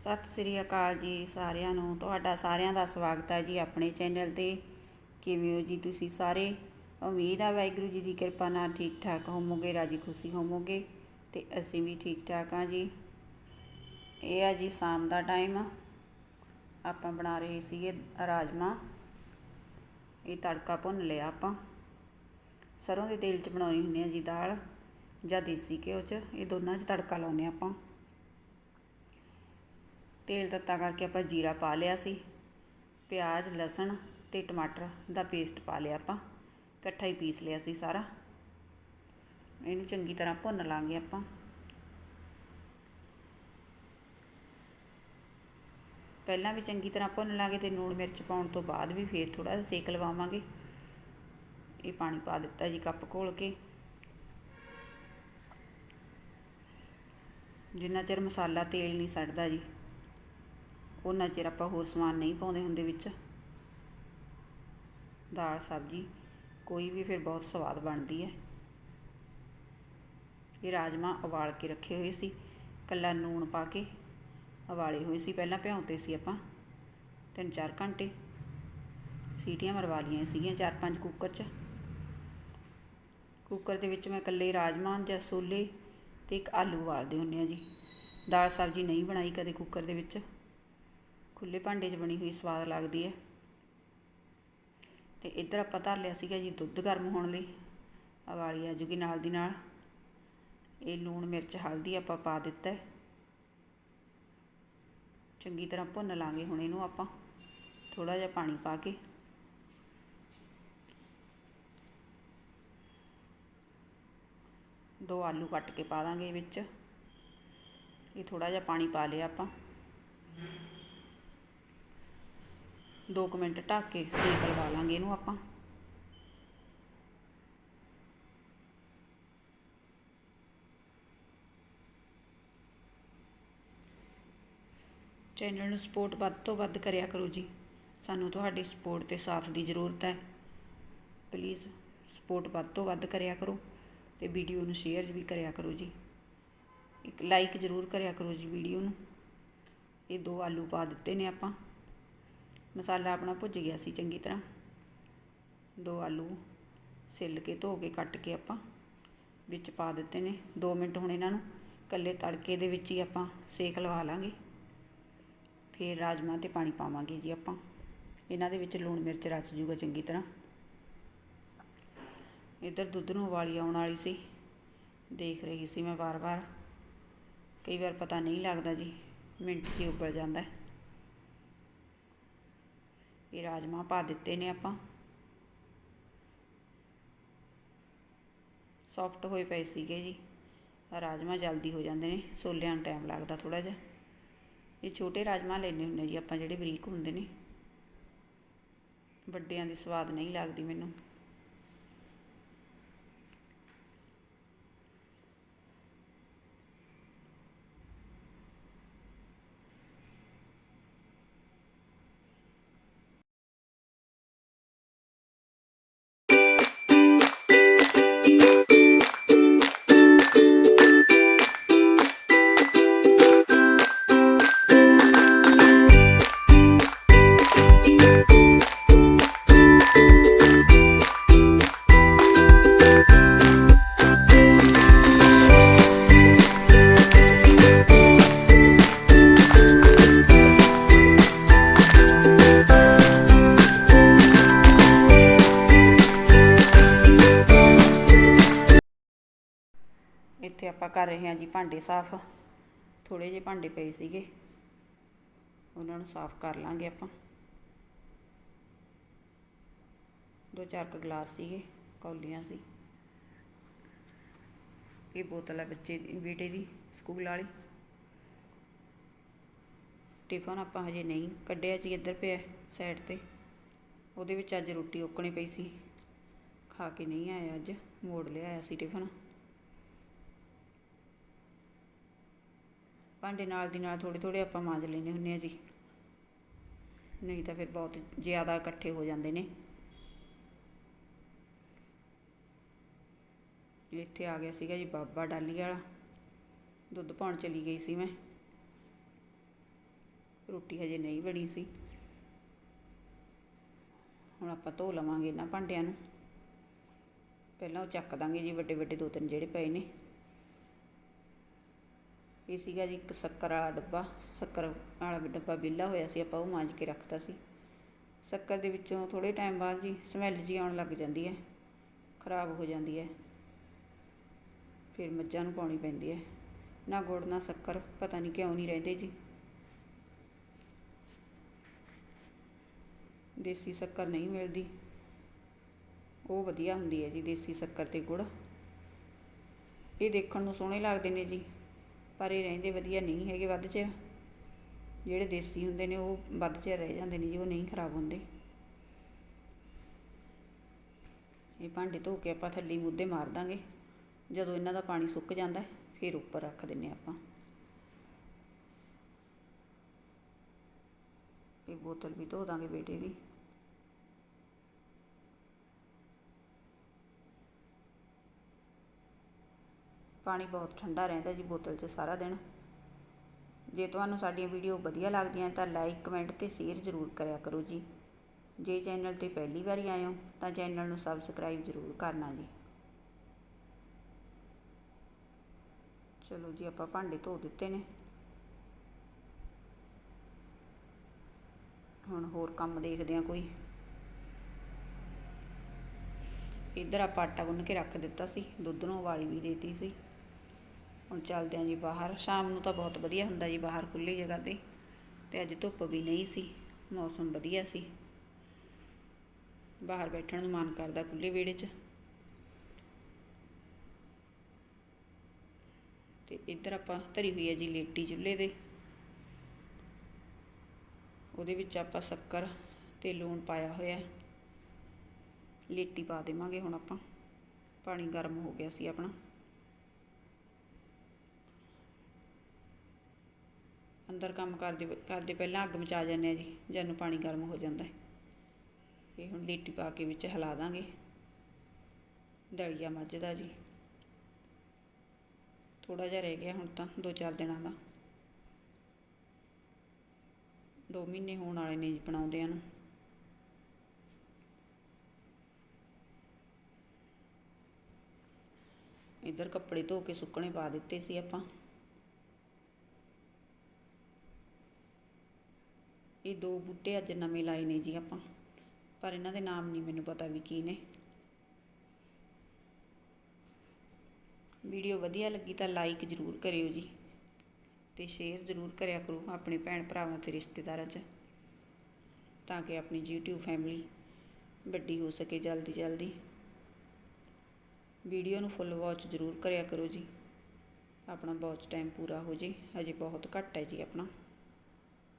ਸਤਿ ਸ੍ਰੀ ਅਕਾਲ ਜੀ ਸਾਰਿਆਂ ਨੂੰ। ਤੁਹਾਡਾ ਸਾਰਿਆਂ ਦਾ ਸਵਾਗਤ ਹੈ ਜੀ ਆਪਣੇ ਚੈਨਲ ਤੇ। ਕਿਵੇਂ ਹੋ ਜੀ ਤੁਸੀਂ ਸਾਰੇ? ਉਮੀਦ ਆ ਵਾਹਿਗੁਰੂ ਜੀ ਦੀ ਕਿਰਪਾ ਨਾਲ ਠੀਕ ਠਾਕ ਹੋਵੋਗੇ, ਰਾਜੀ ਖੁਸ਼ੀ ਹੋਵੋਗੇ ਤੇ ਅਸੀਂ ਵੀ ਠੀਕ ਠਾਕ ਹਾਂ ਜੀ। ਇਹ ਆ ਜੀ ਸ਼ਾਮ ਦਾ ਟਾਈਮ। ਆਪਾਂ ਬਣਾ ਰਹੇ ਸੀਗੇ ਰਾਜਮਾ। ਇਹ ਤੜਕਾ ਭੁੰਨ ਲਿਆ ਆਪਾਂ। ਸਰੋਂ ਦੇ ਤੇਲ 'ਚ ਬਣਾਉਣੀ ਹੁੰਦੀ ਆ ਜੀ ਦਾਲ ਜਾਂ ਦੇਸੀ ਘਿਓ 'ਚ। ਇਹ ਦੋਨਾਂ 'ਚ ਤੜਕਾ ਲਾਉਂਦੇ ਆਪਾਂ। ਤੇਲ ਤੱਤਾ ਕਰਕੇ ਆਪਾਂ ਜੀਰਾ ਪਾ ਲਿਆ ਸੀ, ਪਿਆਜ਼, ਲਸਣ ਤੇ ਟਮਾਟਰ ਦਾ ਪੇਸਟ ਪਾ ਲਿਆ ਆਪਾਂ, ਇਕੱਠਾ ਹੀ ਪੀਸ ਲਿਆ ਸੀ ਸਾਰਾ। ਇਹਨੂੰ ਚੰਗੀ ਤਰ੍ਹਾਂ ਭੁੰਨ ਲਾਂਗੇ ਆਪਾਂ। ਪਹਿਲਾਂ ਵੀ ਚੰਗੀ ਤਰ੍ਹਾਂ ਭੁੰਨ ਲਾਂਗੇ ਤੇ ਲੂਣ ਮਿਰਚ ਪਾਉਣ ਤੋਂ ਬਾਅਦ ਵੀ ਫੇਰ ਥੋੜਾ ਜਿਹਾ ਸੇਕ ਲਵਾਵਾਂਗੇ। ਇਹ ਪਾਣੀ ਪਾ ਦਿੱਤਾ ਜੀ ਕੱਪ ਘੋਲ ਕੇ। ਜਿੰਨਾ ਚਿਰ ਮਸਾਲਾ ਤੇਲ ਨਹੀਂ ਸੜਦਾ ਜੀ। ਉਹਨਾਂ ਚਿਰ ਆਪਾਂ ਹੋਰ ਸਮਾਨ ਨਹੀਂ ਪਾਉਂਦੇ ਹੁੰਦੇ ਵਿੱਚ। ਦਾਲ, ਸਬਜ਼ੀ, ਕੋਈ ਵੀ ਫਿਰ ਬਹੁਤ ਸਵਾਦ ਬਣਦੀ ਹੈ। ਇਹ ਰਾਜਮਾ ਉਬਾਲ ਕੇ ਰੱਖੇ ਹੋਏ ਸੀ, ਕੱਲਾ ਨੂਣ ਪਾ ਕੇ ਉਬਾਲੇ ਹੋਏ ਸੀ। ਪਹਿਲਾਂ ਭਿਉਂਤੇ ਸੀ ਆਪਾਂ, ਤਿੰਨ ਚਾਰ ਘੰਟੇ। ਸੀਟੀਆਂ ਮਰਵਾ ਲਈਆਂ ਸੀਗੀਆਂ ਚਾਰ ਪੰਜ ਕੁੱਕਰ 'ਚ। ਕੁੱਕਰ ਦੇ ਵਿੱਚ ਮੈਂ ਕੱਲੇ ਰਾਜਮਾ ਜਾਂ ਛੋਲੇ ਤੇ ਇੱਕ ਆਲੂ ਉਬਾਲਦੇ ਹੁੰਦੇ ਆ ਜੀ। ਦਾਲ, ਸਬਜ਼ੀ ਨਹੀਂ ਬਣਾਈ ਕਦੇ ਕੁੱਕਰ ਦੇ ਵਿੱਚ। ਖੁੱਲੇ ਭਾਂਡੇ 'ਚ ਬਣੀ ਹੋਈ ਸਵਾਦ ਲੱਗਦੀ ਹੈ। ਤੇ ਇੱਧਰ ਆਪਾਂ ਧਰ ਲਿਆ ਸੀਗਾ ਜੀ ਦੁੱਧ ਗਰਮ ਹੋਣ ਲਈ, ਉਬਾਲੀ ਆ ਜੂਗੀ ਨਾਲ ਦੀ ਨਾਲ। ਇਹ ਲੂਣ, ਮਿਰਚ, ਹਲਦੀ ਆਪਾਂ ਪਾ ਦਿੱਤਾ ਚੰਗੀ ਤਰ੍ਹਾਂ ਭੁੰਨ ਲਾਂਗੇ ਹੁਣ ਇਹਨੂੰ ਆਪਾਂ ਥੋੜਾ ਜਿਹਾ ਪਾਣੀ ਪਾ ਕੇ। ਦੋ ਆਲੂ ਕੱਟ ਕੇ ਪਾ ਦਾਂਗੇ ਵਿੱਚ। ਇਹ ਥੋੜਾ ਜਿਹਾ ਪਾਣੀ ਪਾ ਲਿਆ ਆਪਾਂ। 2 ਮਿੰਟ ਢੱਕ ਕੇ ਸੇਕ ਲਵਾ ਲਾਂਗੇ ਇਹਨੂੰ ਆਪਾਂ। ਚੈਨਲ ਨੂੰ ਸਪੋਰਟ ਵੱਧ ਤੋਂ ਵੱਧ ਕਰਿਆ ਕਰੋ ਜੀ। ਸਾਨੂੰ ਤੁਹਾਡੀ ਸਪੋਰਟ ਤੇ ਸਾਥ ਦੀ ਜ਼ਰੂਰਤ ਹੈ। ਪਲੀਜ਼ ਸਪੋਰਟ ਵੱਧ ਤੋਂ ਵੱਧ ਕਰਿਆ ਕਰੋ ਤੇ ਵੀਡੀਓ ਨੂੰ ਸ਼ੇਅਰ ਵੀ ਕਰਿਆ ਕਰੋ ਜੀ। ਇੱਕ ਲਾਈਕ ਜ਼ਰੂਰ ਕਰਿਆ ਕਰੋ ਜੀ ਵੀਡੀਓ ਨੂੰ। ਇਹ ਦੋ ਆਲੂ ਪਾ ਦਿੱਤੇ ਨੇ ਆਪਾਂ। ਮਸਾਲਾ ਆਪਣਾ ਭੁੱਜ ਗਿਆ ਸੀ ਚੰਗੀ ਤਰ੍ਹਾਂ। ਦੋ ਆਲੂ ਸਿੱਲ ਕੇ ਧੋ ਕੇ ਕੱਟ ਕੇ ਆਪਾਂ ਵਿੱਚ ਪਾ ਦਿੱਤੇ ਨੇ। 2 ਮਿੰਟ ਹੁਣ ਇਹਨਾਂ ਨੂੰ ਕੱਲੇ ਤੜਕੇ ਦੇ ਵਿੱਚ ਹੀ ਆਪਾਂ ਸੇਕ ਲਵਾ ਲਾਂਗੇ। ਫਿਰ ਰਾਜਮਾ ਤੇ ਪਾਣੀ ਪਾਵਾਂਗੇ ਜੀ ਆਪਾਂ। ਇਹਨਾਂ ਦੇ ਵਿੱਚ ਲੂਣ ਮਿਰਚ ਰਚ ਜੂਗਾ ਚੰਗੀ ਤਰ੍ਹਾਂ। ਇੱਧਰ ਦੁੱਧ ਨੂੰ ਉਬਾਲੀ ਆਉਣ ਵਾਲੀ ਸੀ। ਦੇਖ ਰਹੀ ਸੀ ਮੈਂ ਵਾਰ-ਵਾਰ। ਕਈ ਵਾਰ ਪਤਾ ਨਹੀਂ ਲੱਗਦਾ ਜੀ, ਮਿੰਟ 'ਚ ਉਬਲ ਜਾਂਦਾ। ਇਹ ਰਾਜਮਾ ਪਾ ਦਿੱਤੇ ਨੇ ਆਪਾਂ। ਸੌਫਟ ਹੋਏ ਪਏ ਸੀਗੇ ਜੀ। ਰਾਜਮਾ ਜਲਦੀ ਹੋ ਜਾਂਦੇ ਨੇ, ਸੋਲਿਆਂ ਨੂੰ ਟਾਈਮ ਲੱਗਦਾ ਥੋੜਾ ਜਿਹਾ। ਇਹ ਛੋਟੇ ਰਾਜਮਾ ਲੈਣੇ ਹੁੰਦੇ ਜੀ ਆਪਾਂ ਜਿਹੜੇ ਬਰੀਕ ਹੁੰਦੇ ਨੇ। ਵੱਡਿਆਂ ਦੀ ਸਵਾਦ ਨਹੀਂ ਲੱਗਦੀ ਮੈਨੂੰ। ਆਪਾਂ ਕਰ ਰਹੇ ਹਾਂ ਜੀ ਭਾਂਡੇ ਸਾਫ਼। ਥੋੜੇ ਜਿਹੇ ਭਾਂਡੇ ਪਏ ਸੀਗੇ। ਉਹਨਾਂ ਨੂੰ ਸਾਫ਼ ਕਰ ਲਾਂਗੇ ਆਪਾਂ। ਦੋ ਚਾਰ ਕੁ ਗਲਾਸ ਸੀਗੇ, ਕੌਲੀਆਂ ਸੀ। ਇਹ ਬੋਤਲ ਹੈ ਬੱਚੇ ਦੀ, ਬੇਟੇ ਦੀ, ਸਕੂਲ ਵਾਲੀ। ਟਿਫਨ ਆਪਾਂ ਹਜੇ ਨਹੀਂ ਕੱਢਿਆ ਸੀ ਇੱਧਰ ਪਿਆ ਸਾਈਡ ਤੇ। ਉਹਦੇ ਵਿੱਚ ਅੱਜ ਰੋਟੀ ਓਕਣੀ ਪਈ ਸੀ। ਖਾ ਕੇ ਨਹੀਂ ਆਇਆ ਅੱਜ, ਮੋੜ ਲਿਆਇਆ ਸੀ ਟਿਫਨ। ਭਾਂਡੇ ਨਾਲ ਦੀ ਨਾਲ ਥੋੜੇ ਥੋੜੇ ਆਪਾਂ ਮਾਂਜ ਲੈਨੇ ਹੁੰਨੇ ਆ ਜੀ। ਨਹੀਂ ਤਾਂ ਫਿਰ ਬਹੁਤ ਜ਼ਿਆਦਾ ਇਕੱਠੇ ਹੋ ਜਾਂਦੇ ਨੇ। ਇੱਥੇ ਆ ਗਿਆ ਸੀਗਾ ਜੀ ਬਾਬਾ ਡਾਲੀ ਵਾਲਾ। ਦੁੱਧ ਪਾਉਣ ਚਲੀ ਗਈ ਸੀ ਮੈਂ। ਰੋਟੀ ਹਜੇ ਨਹੀਂ ਬਣੀ ਸੀ। ਹੁਣ ਆਪਾਂ ਧੋ ਲਵਾਂਗੇ ਇਹਨਾਂ ਭਾਂਡਿਆਂ ਨੂੰ। ਪਹਿਲਾਂ ਉਹ ਚੱਕ ਦਾਂਗੇ ਜੀ ਵੱਡੇ ਵੱਡੇ ਦੋ ਤਿੰਨ ਜਿਹੜੇ ਪਏ ਨੇ। ਇਹ ਸੀਗਾ ਜੀ ਇੱਕ ਸ਼ੱਕਰ ਵਾਲਾ ਡੱਬਾ, ਸ਼ੱਕਰ ਵਾਲਾ ਡੱਬਾ ਵਿਹਲਾ ਹੋਇਆ ਸੀ, ਆਪਾਂ ਉਹ ਮਾਂਜ ਕੇ ਰੱਖਤਾ ਸੀ। ਸ਼ੱਕਰ ਦੇ ਵਿੱਚੋਂ ਥੋੜੇ ਟਾਈਮ ਬਾਅਦ ਜੀ ਸਮੈਲ ਜੀ ਆਉਣ ਲੱਗ ਜਾਂਦੀ ਹੈ, ਖਰਾਬ ਹੋ ਜਾਂਦੀ ਹੈ। ਫਿਰ ਮੱਝਾਂ ਨੂੰ ਪਾਉਣੀ ਪੈਂਦੀ ਹੈ। ਨਾ ਗੁੜ, ਨਾ ਸ਼ੱਕਰ, ਪਤਾ ਨਹੀਂ ਕਿਉਂ ਨਹੀਂ ਰਹਿੰਦੇ ਜੀ। ਦੇਸੀ ਸ਼ੱਕਰ ਨਹੀਂ ਮਿਲਦੀ। ਉਹ ਵਧੀਆ ਹੁੰਦੀ ਹੈ ਜੀ, ਦੇਸੀ ਸ਼ੱਕਰ ਤੇ ਗੁੜ। ਇਹ ਦੇਖਣ ਨੂੰ ਸੋਹਣੇ ਲੱਗਦੇ ਨੇ ਜੀ। ਪਰ ਇਹ ਰਹਿੰਦੇ ਵਧੀਆ ਨਹੀਂ ਹੈਗੇ ਵੱਧ ਚਿਰ। ਜਿਹੜੇ ਦੇਸੀ ਹੁੰਦੇ ਨੇ ਉਹ ਵੱਧ ਚਿਰ ਰਹਿ ਜਾਂਦੇ ਨੇ ਜੀ, ਉਹ ਨਹੀਂ ਖਰਾਬ ਹੁੰਦੇ। ਇਹ ਭਾਂਡੇ ਧੋ ਕੇ ਆਪਾਂ ਥੱਲੇ ਮੁੱਦੇ ਮਾਰ ਦਾਂਗੇ। ਜਦੋਂ ਇਹਨਾਂ ਦਾ ਪਾਣੀ ਸੁੱਕ ਜਾਂਦਾ, ਫਿਰ ਉੱਪਰ ਰੱਖ ਦਿੰਨੇ ਆਪਾਂ। ਇਹ ਬੋਤਲ ਵੀ ਧੋ ਦਾਂਗੇ ਬੇਟੇ ਦੀ। ਪਾਣੀ ਬਹੁਤ ਠੰਡਾ ਰਹਿੰਦਾ ਜੀ ਬੋਤਲ 'ਚ ਸਾਰਾ ਦਿਨ। ਜੇ ਤੁਹਾਨੂੰ ਸਾਡੀਆਂ ਵੀਡੀਓ ਵਧੀਆ ਲੱਗਦੀਆਂ ਤਾਂ ਲਾਈਕ, ਕਮੈਂਟ ਤੇ ਸ਼ੇਅਰ ਜ਼ਰੂਰ ਕਰਿਆ ਕਰੋ ਜੀ। ਜੇ ਚੈਨਲ ਤੇ ਪਹਿਲੀ ਵਾਰੀ ਆਏ ਹੋ ਤਾਂ ਚੈਨਲ ਨੂੰ ਸਬਸਕ੍ਰਾਈਬ ਜ਼ਰੂਰ ਕਰਨਾ ਜੀ। ਚਲੋ ਜੀ, ਆਪਾਂ ਭਾਂਡੇ ਧੋ ਦਿੱਤੇ ਨੇ। ਹੁਣ ਹੋਰ ਕੰਮ ਦੇਖਦੇ ਆ ਕੋਈ। ਇੱਧਰ ਆਪਾਂ ਆਟਾ ਗੁੰਨ ਕੇ ਰੱਖ ਦਿੱਤਾ ਸੀ, ਦੁੱਧ ਨੂੰ ਉਬਾਲੀ ਵੀ ਦੇਤੀ ਸੀ। ਹੁਣ ਚੱਲਦੇ ਆਂ ਜੀ ਬਾਹਰ। ਸ਼ਾਮ ਨੂੰ ਤਾਂ ਬਹੁਤ ਵਧੀਆ ਹੁੰਦਾ ਜੀ ਬਾਹਰ ਖੁੱਲੀ ਜਗ੍ਹਾ ਤੇ। ਤੇ ਅੱਜ ਧੁੱਪ ਵੀ ਨਹੀਂ ਸੀ, ਮੌਸਮ ਵਧੀਆ ਸੀ। ਬਾਹਰ ਬੈਠਣ ਨੂੰ ਮਨ ਕਰਦਾ ਖੁੱਲੇ ਵਿਹੜੇ 'ਚ। ਤੇ ਇੱਧਰ ਆਪਾਂ ਧਰੀ ਹੋਈ ਹੈ ਜੀ ਲੇਟੀ ਚੁੱਲ੍ਹੇ ਦੇ ਉਹਦੇ ਵਿੱਚ ਆਪਾਂ ਸ਼ੱਕਰ ਤੇ ਲੂਣ ਪਾਇਆ ਹੋਇਆ। ਲੇਟੀ ਪਾ ਦੇਵਾਂਗੇ ਹੁਣ ਆਪਾਂ। ਪਾਣੀ ਗਰਮ ਹੋ ਗਿਆ ਸੀ ਆਪਣਾ। ਅੰਦਰ ਕੰਮ ਕਰਦੇ ਕਰਦੇ ਪਹਿਲਾਂ ਅੱਗ ਮਚਾ ਜਾਂਦੇ ਆ ਜੀ, ਜਦ ਨੂੰ ਪਾਣੀ ਗਰਮ ਹੋ ਜਾਂਦਾ ਹੈ। ਇਹ ਹੁਣ ਲੀਟੀ ਪਾ ਕੇ ਵਿੱਚ ਹਿਲਾ ਦਾਂਗੇ। ਦਲੀਆ ਮੱਝ ਦਾ ਜੀ। ਥੋੜਾ ਜਿਹਾ ਰਹਿ ਗਿਆ ਹੁਣ ਤਾਂ, ਦੋ ਚਾਰ ਦਿਨਾਂ ਦਾ। ਦੋ ਮਹੀਨੇ ਹੋਣ ਵਾਲੇ ਨੇ ਜੀ ਬਣਾਉਂਦਿਆਂ ਨੂੰ। ਇੱਧਰ ਕੱਪੜੇ ਧੋ ਕੇ ਸੁੱਕਣੇ ਪਾ ਦਿੱਤੇ ਸੀ ਆਪਾਂ। ਇਹ ਦੋ ਬੂਟੇ ਅੱਜ ਨਵੇਂ ਲਾਏ ਨੇ ਜੀ ਆਪਾਂ, ਪਰ ਇਹਨਾਂ ਦੇ ਨਾਮ ਨਹੀਂ ਮੈਨੂੰ ਪਤਾ ਵੀ ਕੀ ਨੇ। ਵੀਡੀਓ ਵਧੀਆ ਲੱਗੀ ਤਾਂ ਲਾਈਕ ਜ਼ਰੂਰ ਕਰਿਓ ਜੀ ਤੇ ਸ਼ੇਅਰ ਜ਼ਰੂਰ ਕਰਿਆ ਕਰੋ ਆਪਣੇ ਭੈਣ ਭਰਾਵਾਂ ਤੇ ਰਿਸ਼ਤੇਦਾਰਾਂ 'ਚ, ਤਾਂ ਕਿ ਆਪਣੀ YouTube ਫੈਮਿਲੀ ਵੱਡੀ ਹੋ ਸਕੇ ਜਲਦੀ ਜਲਦੀ। ਵੀਡੀਓ ਨੂੰ ਫੁੱਲ ਵਾਚ ਜ਼ਰੂਰ ਕਰਿਆ ਕਰੋ ਜੀ, ਆਪਣਾ ਵਾਚ ਟਾਈਮ ਪੂਰਾ ਹੋ ਜੇ, ਹਜੇ ਬਹੁਤ ਘੱਟ ਹੈ ਜੀ ਆਪਣਾ।